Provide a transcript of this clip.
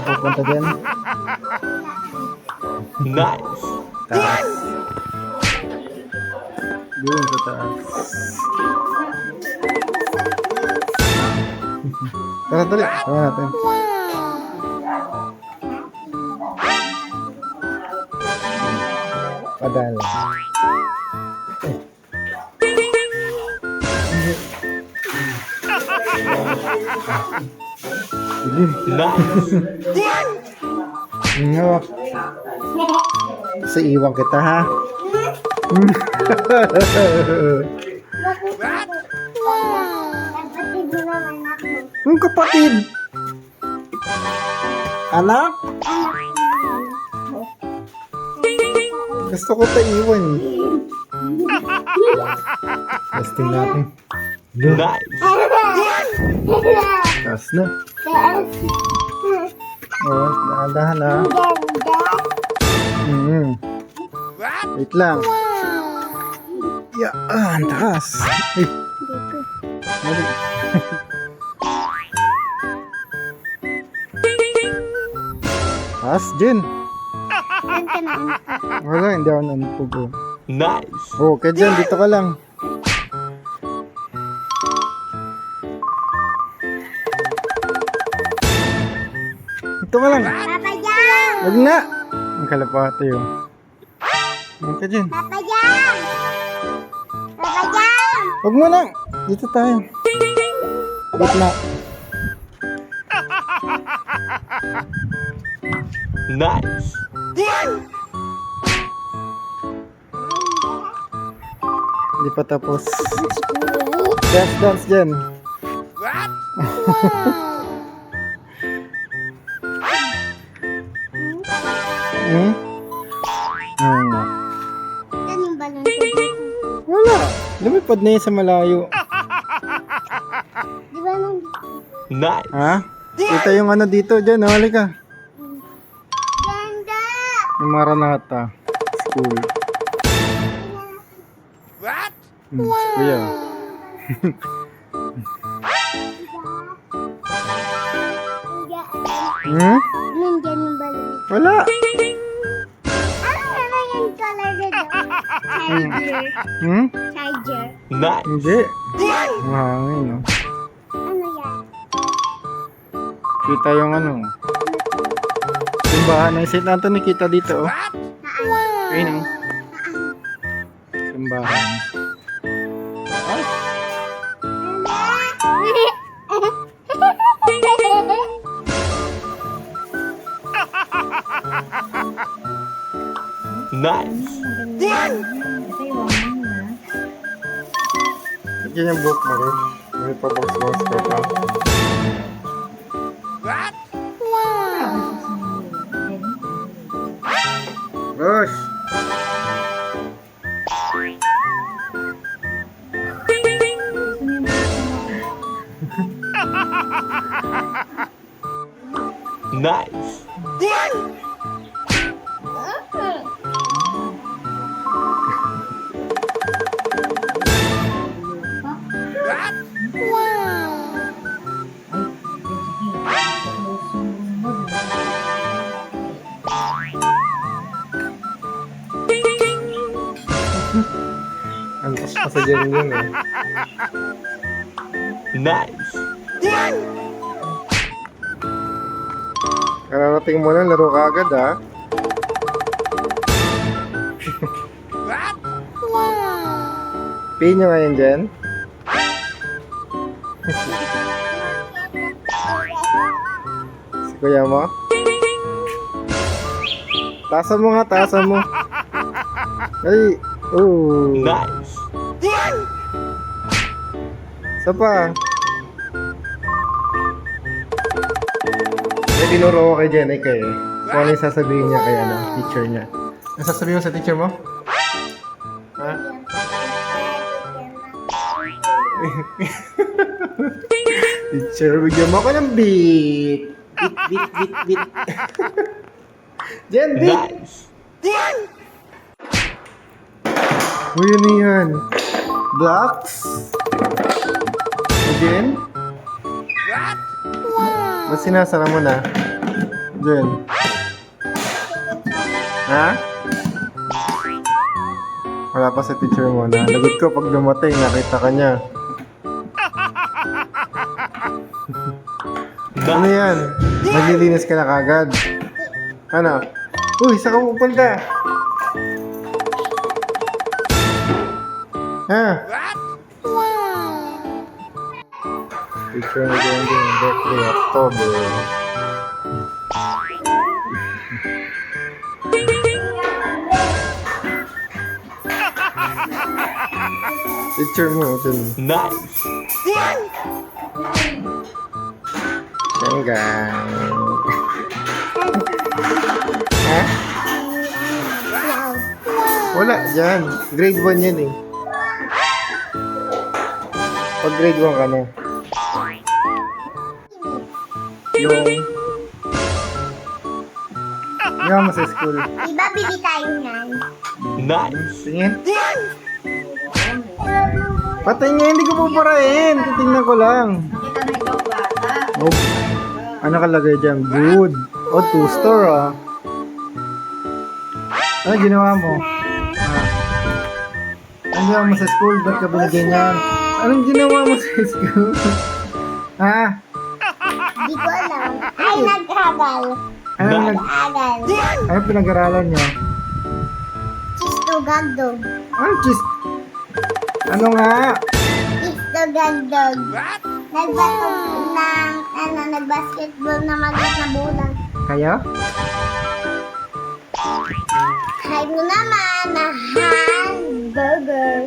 Pupunta dyan. Nice. Taas. Doon sa taas. Tara, dali. Tara natin. Padal. Dilim. Nice. Ang hawak. Sa iwan kita ha. Yung kapatid. Anak? Gusto ko ta iwan eh. Testing natin. Nice. Taas na. Oh, dahan-dahan ha. Mm. Wait lang. Ya, ah, ang taas. Ay. Mali. Taas, Jen. Wala, hindi ako nanupog. oh. Nice. Oh, kaya dito ka lang. Dito ka lang. Papa Jam! Wag na. Ang kalapate yun. Huwag ka dyan. Papa Jam! Papa Jam! Huwag mo lang. Dito tayo. Wait na. Nice. Hindi pa tapos. Dance, dance dyan. Lumipad na yun sa malayo. Di ba nung Nice. Ha? Kita yung ano dito dyan. Hali ka. ganda? Yung Maranata. School. Hmm, si Kuya. Hmm? Nandyan yung balon. Wala. Ano naman yung color nito? Charger. Hmm? Charger. Nice. Hindi. Mahangin, no? Ano yan? Kita yung ano. Simbahan ng St. Anthony kita dito, oh. Naan? Ayun, oh. Simbahan. Nice. Yan yung book mo, rin. May pabox-box ka pa. Rush! Nice. Ang tas pa sa dyan yun, eh. Nice. Kararating mo lang, laro ka agad, ha? Pin nyo ngayon dyan? si kuya mo? Tasa mo nga, tasa mo. Ay, oh. Nice. Isa pa. May tinuro ko kay Jenica eh. Kung ano yung sasabihin niya kay ano, teacher niya. Ano sasabihin mo sa teacher mo? Ha? teacher, bigyan mo ako ng beat. Beat, beat, beat, beat. Jen, beat! Uy, ano yan? Blocks? Again? Ba't sinasara mo na? Jen. Ha? Wala pa sa teacher mo na. Lagot ko pag dumating, nakita ka niya. Ano yan? Maglilinis ka na kagad. Ano? Uy, saan ka pupunta? Ha? Picture ni Gendy ng birthday, October. Picture mo, dun. Nice. Hanggang. ha? Wala, dyan. Grade 1 yan eh. Pag grade 1 ka na. Yung... Yung mo sa school. Diba bili tayo niyan? Nice. Tingin. Patay nga, hindi ko puparahin. Titingnan ko lang. Oh. Ano kalagay dyan? Good. O, two store ah. Ano ginawa mo? Ah. Ano ginawa mo sa school? Ba't ka binigyan yan? Anong ginawa mo sa school? ha? Di ko alam. Ay, nag-agal. Ano, nag, Nag-agal. ano pinag-aralan niyo? Chisto gagdog. Ano, cheese? Ano nga? Chisto gagdog. Nagbato ng, ano, nag-basketball na maliit na bulan. Kayo? Mo naman na hamburger.